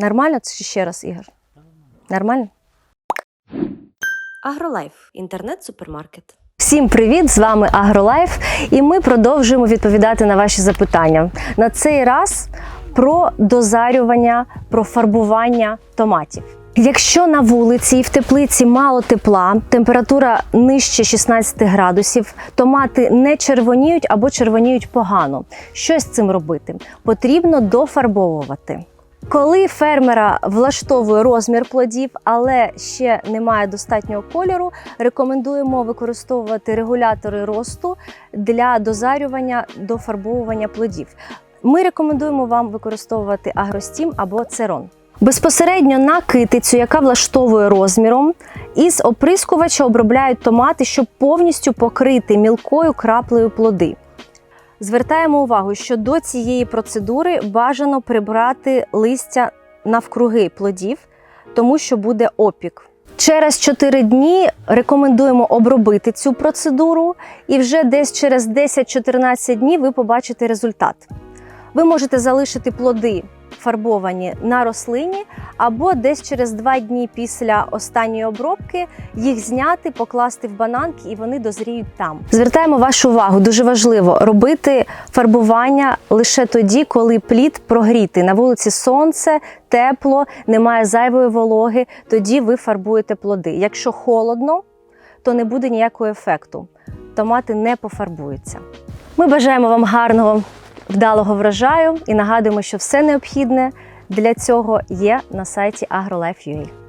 Нормально чи ще раз, Ігор? Нормально? Агролайф інтернет-супермаркет. Всім привіт! З вами Агролайф, і ми продовжуємо відповідати на ваші запитання. На цей раз про дозарювання, про фарбування томатів. Якщо на вулиці і в теплиці мало тепла, температура нижче 16 градусів, томати не червоніють або червоніють погано. Що з цим робити? Потрібно дофарбовувати. Коли фермера влаштовує розмір плодів, але ще немає достатнього кольору, рекомендуємо використовувати регулятори росту для дозарювання дофарбовування плодів. Ми рекомендуємо вам використовувати агростім або церон. Безпосередньо на китицю, яка влаштовує розміром, із оприскувача обробляють томати, щоб повністю покрити мілкою краплею плоди. Звертаємо увагу, що до цієї процедури бажано прибрати листя навкруги плодів, тому що буде опік. Через 4 дні рекомендуємо обробити цю процедуру, і вже десь через 10-14 днів ви побачите результат. Ви можете залишити плоди фарбовані на рослині, або десь через 2 дні після останньої обробки їх зняти, покласти в бананки і вони дозріють там. Звертаємо вашу увагу, дуже важливо робити фарбування лише тоді, коли плід прогрітий. На вулиці сонце, тепло, немає зайвої вологи. Тоді ви фарбуєте плоди. Якщо холодно, то не буде ніякого ефекту. Томати не пофарбуються. Ми бажаємо вам гарного, вдалого врожаю і нагадуємо, що все необхідне для цього є на сайті agrolife.ua.